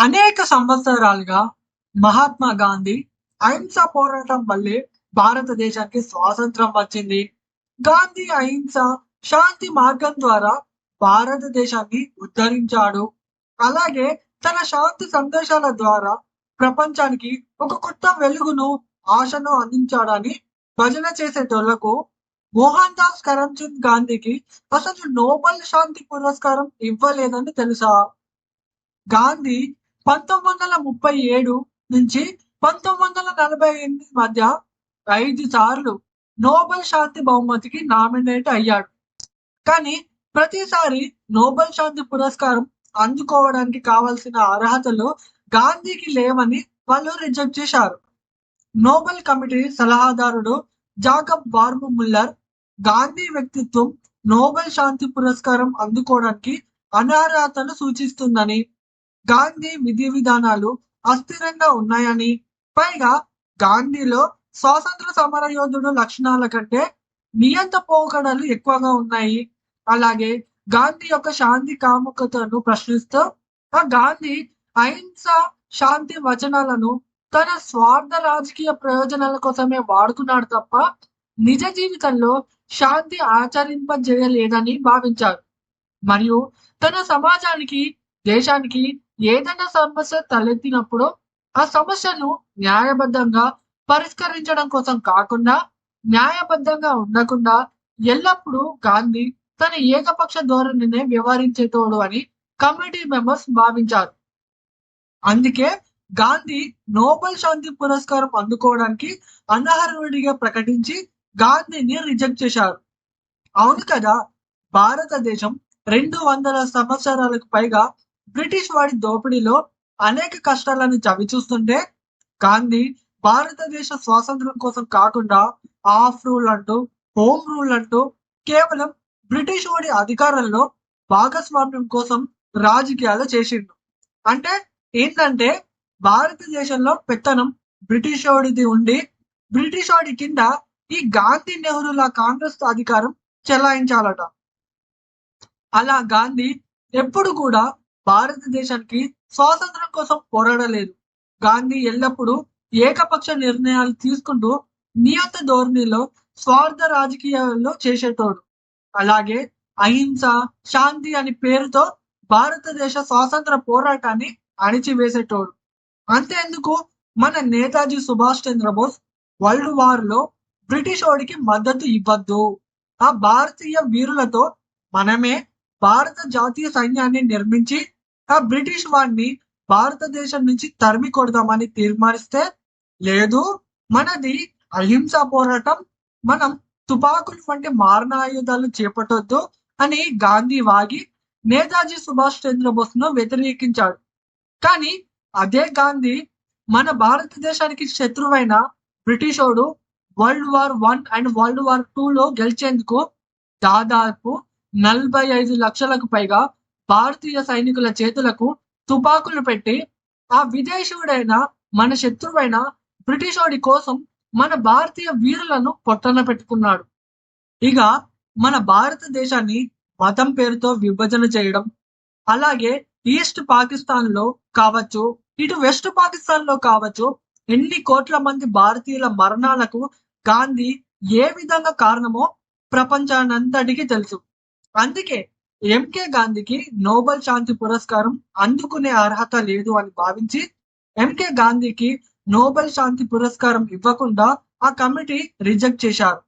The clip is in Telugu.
అనేక సంవత్సరాలుగా మహాత్మా గాంధీ అహింస పోరాటం వల్లే భారతదేశానికి స్వాతంత్రం వచ్చింది. గాంధీ అహింస శాంతి మార్గం ద్వారా భారతదేశాన్ని ఉద్ధరించాడు. అలాగే తన శాంతి సందేశాల ద్వారా ప్రపంచానికి ఒక కొత్త వెలుగును ఆశను అందించాడని భజన చేసేటోళ్ళకు మోహన్ దాస్ కరమ్చంద్ గాంధీకి అసలు నోబెల్ శాంతి పురస్కారం ఇవ్వలేదని తెలుసా? గాంధీ పంతొమ్మిది వందల ముప్పై ఏడు నుంచి పంతొమ్మిది వందల నలభై ఎనిమిది మధ్య ఐదు సార్లు నోబెల్ శాంతి బహుమతికి నామినేట్ అయ్యాడు. కానీ ప్రతిసారి నోబెల్ శాంతి పురస్కారం అందుకోవడానికి కావాల్సిన అర్హతలు గాంధీకి లేవని వాళ్ళు రిజెక్ట్ చేశారు. నోబెల్ కమిటీ సలహాదారుడు జాకబ్ వార్ము ముల్లర్ గాంధీ వ్యక్తిత్వం నోబెల్ శాంతి పురస్కారం అందుకోవడానికి అనర్హతను సూచిస్తుందని గాంధీ విధి విధానాలు అస్థిరంగా ఉన్నాయని పైగా గాంధీలో స్వాతంత్ర సమర యోధుడు లక్షణాల కంటే నియంత పోకడలు ఎక్కువగా ఉన్నాయి. అలాగే గాంధీ యొక్క శాంతి కాముకతను ప్రశ్నిస్తూ ఆ గాంధీ అహింస శాంతి వచనాలను తన స్వార్థ రాజకీయ ప్రయోజనాల కోసమే వాడుకున్నాడు తప్ప నిజ జీవితంలో శాంతి ఆచరింపజేయలేదని భావించారు. మరియు తన సమాజానికి దేశానికి ఏదైనా సమస్య తలెత్తినప్పుడు ఆ సమస్యను న్యాయబద్ధంగా పరిష్కరించడం కోసం కాకుండా న్యాయబద్ధంగా ఉండకుండా ఎల్లప్పుడూ గాంధీ తన ఏకపక్ష ధోరణినే వ్యవహరించేటోడు అని కమిటీ మెంబర్స్ భావించారు. అందుకే గాంధీ నోబెల్ శాంతి పురస్కారం అందుకోవడానికి అనర్హుడిగా ప్రకటించి గాంధీని రిజెక్ట్ చేశారు. అవును కదా భారతదేశం రెండు వందల సంవత్సరాలకు పైగా బ్రిటిష్ వాడి దోపిడీలో అనేక కష్టాలను చవిచూస్తుంటే గాంధీ భారతదేశ స్వాతంత్రం కోసం కాకుండా ఆఫ్ రూల్ అంటూ హోమ్ రూల్ అంటూ కేవలం బ్రిటిష్ వాడి అధికారంలో భాగస్వామ్యం కోసం రాజకీయాలు చేసిండు. అంటే ఏంటంటే భారతదేశంలో పెత్తనం బ్రిటిష్ వాడిది ఉండి బ్రిటిష్ వాడి కింద ఈ గాంధీ నెహ్రూల కాంగ్రెస్ అధికారం చెలాయించాలట. అలా గాంధీ ఎప్పుడు కూడా భారతదేశానికి స్వాతంత్రం కోసం పోరాడలేదు. గాంధీ ఎల్లప్పుడూ ఏకపక్ష నిర్ణయాలు తీసుకుంటూ నియత ధోరణిలో స్వార్థ రాజకీయాల్లో చేసేటోడు. అలాగే అహింస శాంతి అని పేరుతో భారతదేశ స్వాతంత్ర పోరాటాన్ని అణిచివేసేటోడు. అంతేందుకు మన నేతాజీ సుభాష్ చంద్రబోస్ వరల్డ్ వార్లో బ్రిటిష్ వాడికి మద్దతు ఇవ్వద్దు. ఆ భారతీయ వీరులతో మనమే భారత జాతీయ సైన్యాన్ని నిర్మించి ఆ బ్రిటిష్ వాడిని భారతదేశం నుంచి తరిమి కొడదామని తీర్మానిస్తే లేదు మనది అహింసా పోరాటం మనం తుపాకులు వంటి మారణాయుధాలు చేపట్టొద్దు అని గాంధీ వాగి నేతాజీ సుభాష్ చంద్రబోస్ను వ్యతిరేకించాడు. కానీ అదే గాంధీ మన భారతదేశానికి శత్రువైన బ్రిటిషోడు world war one and world war two లో గెలిచేందుకు దాదాపు నలభై ఐదు లక్షలకు పైగా భారతీయ సైనికుల చేతులకు తుపాకులు పెట్టి ఆ విదేశీయుడైన మన శత్రువైన బ్రిటిషోడి కోసం మన భారతీయ వీరులను పొట్టన పెట్టుకున్నాడు. ఇక మన భారతదేశాన్ని మతం పేరుతో విభజన చేయడం అలాగే ఈస్ట్ పాకిస్తాన్లో కావచ్చు ఇటు వెస్ట్ పాకిస్తాన్లో కావచ్చు ఎన్ని కోట్ల మంది భారతీయుల మరణాలకు గాంధీ ఏ విధంగా కారణమో ప్రపంచానంతటికీ తెలుసు. అందుకే ఎంకే గాంధీకి నోబెల్ శాంతి పురస్కారం అందుకునే అర్హత లేదు అని భావించి ఎంకే గాంధీకి నోబెల్ శాంతి పురస్కారం ఇవ్వకుండా ఆ కమిటీ రిజెక్ట్ చేశారు.